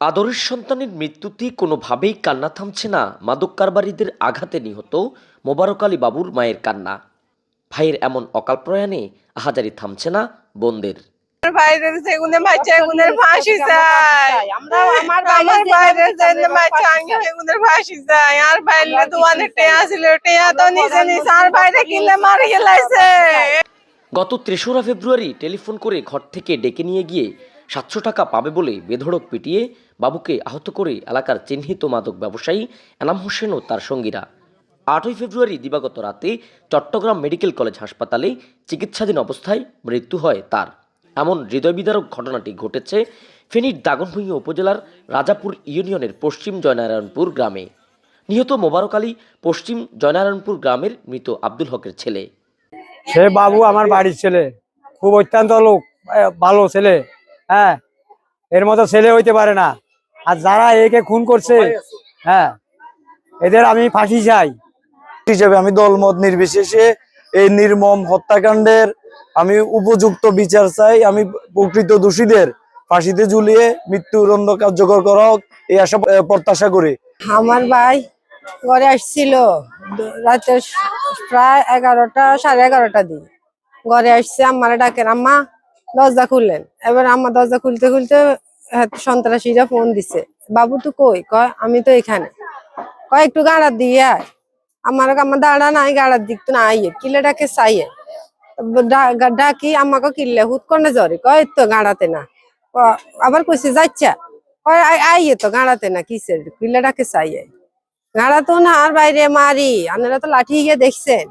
আদরের সন্তানের মৃত্যুতে কোনোভাবেই কান্না থামছে না মাদক কারবারিদের আঘাতে নিহত মোবারক আলী বাবুর মায়ের কান্না। ভাইয়ের এমন অকাল প্রয়াণে আহাজারি থামছে না বোনদের। বাইরের সেগুনে বাচ্চা এগুনের ফাঁসি চাই। আমার বাইরের জন্য বাচ্চা আমি এগুনের ফাঁসি চাই। আর বাইরে দোয়ানে টেয়া ছিল টেয়া তো নিচে নিচে আর বাইরে কিনলে মারি গেলাইছে। গত তেসরা ফেব্রুয়ারি টেলিফোন করে ঘর থেকে ডেকে নিয়ে গিয়ে সাতশো টাকা পাবে বলে বেধড়ক পিটিয়ে বাবুকে আহত করে এলাকার চিহ্নিত মাদক ব্যবসায়ী এনাম হোসেন ও তার সঙ্গীরা। আটই ফেব্রুয়ারি দিবাগত রাতে চট্টগ্রাম মেডিকেল কলেজ হাসপাতালে চিকিৎসাধীন অবস্থায় মৃত্যু হয় তার। এমন হৃদয়বিদারক ঘটনাটি ঘটেছে ফেনীর দাগনভূঞা উপজেলার রাজাপুর ইউনিয়নের পশ্চিম জয়নারায়ণপুর গ্রামে। নিহত মোবারক আলী পশ্চিম জয়নারায়ণপুর গ্রামের মৃত আব্দুল হকের ছেলে। সে বাবু আমার বাড়ির ছেলে। খুব অত্যন্ত লোক ভালো ছেলে। হ্যাঁ এর মতো ছেলে হইতে পারে না। আর যারা একে খুন করছে হ্যাঁ এদের আমি ফাঁসি চাই। হিসেবে আমি দলমত নির্বিশেষে এই নির্মম হত্যাকাণ্ডের আমি উপযুক্ত বিচার চাই। আমি প্রকৃত দোষীদের ফাঁসিতে ঝুলিয়ে মৃত্যুদণ্ড কার্যকর করা হোক এই আশা প্রত্যাশা করি। আমার ভাই ঘরে আসছিল। রাতে প্রায় এগারোটা সাড়ে এগারোটা দিন। ঘরে আসছে আমার ডাকেন আম্মা দরজা খুললেন। এবার আম্মা দরজা খুলতে খুলতে হ্যাঁ, সন্ত্রাসীরা ফোন দিছে বাবু তো কই? কয় আমি তো এখানে। কয় একটু গাড়া দিয়ে আয়। আমার আমার দাঁড়া নাই গাড়ার দিক তো না আইয়ে কিলে ডাকে চাইয়ে ডাকি আমাকে কিনলে হুত কনে জ্বরে কয় তো গাড়াতে না। আবার কইছে যাচ্ছা কয় আই- আইয়ে তো গাড়াতে না কিসের? কিলে ডাকে চাইয়ে গাড়া না, আর বাইরে মারি। আপনারা তো লাঠি গিয়ে দেখছেন।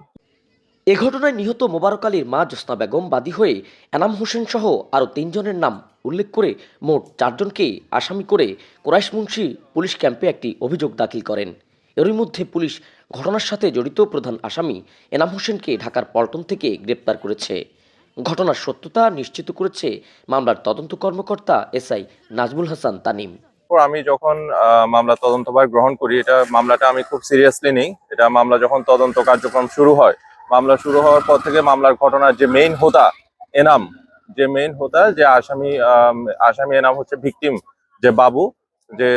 এ ঘটনায় নিহত মোবারক আলীর মা জোসনা বেগম বাদী হয়ে এনাম হোসেন সহ আরও তিনজনের নাম উল্লেখ করে মোট চারজনকে আসামি করে কোরাইশ মুন্সি পুলিশ ক্যাম্পে একটি অভিযোগ দাখিল করেন। এরই মধ্যে পুলিশ ঘটনার সাথে জড়িত প্রধান আসামি এনাম হোসেনকে ঢাকার পল্টন থেকে গ্রেপ্তার করেছে। ঘটনার সত্যতা নিশ্চিত করেছে মামলার তদন্ত কর্মকর্তা এসআই নাজমুল হাসান তানিম। পর আমি যখন মামলা তদন্তভার গ্রহণ করি, এটা মামলাটা আমি খুব সিরিয়াসলি নিই। এটা মামলা যখন তদন্ত কার্যক্রম শুরু হয়, মামলা শুরু হওয়ার পর থেকে মামলার ঘটনার যে মেইন হোতা, এনাম, যে মেইন হোতা, যে আসামি আসামি এনাম হচ্ছে ভিকটিম যে বাবু, যে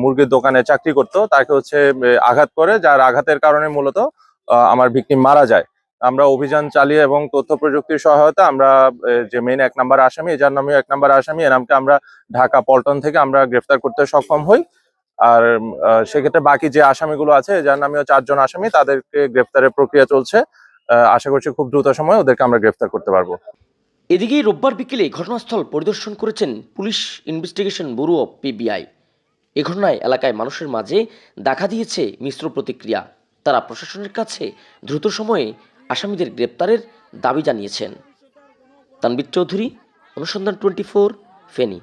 মুরগির দোকানে চাকরি করতো, তাকে হচ্ছে আঘাত করে, যার আঘাতের কারণে মূলত আমার ভিকটিম মারা যায়। আমরা অভিযান চালিয়ে এবং তথ্য প্রযুক্তির সহায়তা আমরা যে মেইন এক নাম্বার আসামি, যার নামে এক নাম্বার আসামি এনামকে আমরা ঢাকা পল্টন থেকে আমরা গ্রেফতার করতে সক্ষম হই। আর সেক্ষেত্রে বাকি যে আসামিগুলো আছে, যার নামেও চারজন আসামি, তাদেরকে গ্রেফতারের প্রক্রিয়া চলছে। আশা করছি খুব দ্রুত সময় ওদেরকে আমরা গ্রেফতার করতে পারব। এদিকে রোববার বিকেলে ঘটনাস্থল পরিদর্শন করেছেন police investigation bureau of PBI. এ ঘটনায় এলাকায় মানুষের মাঝে দেখা দিয়েছে মিশ্র প্রতিক্রিয়া। তারা প্রশাসনের কাছে দ্রুত সময়ে আসামিদের গ্রেপ্তারের দাবি জানিয়েছেন। তানবির চৌধুরী অনুসন্ধান টোয়েন্টি ফোর ফেনী।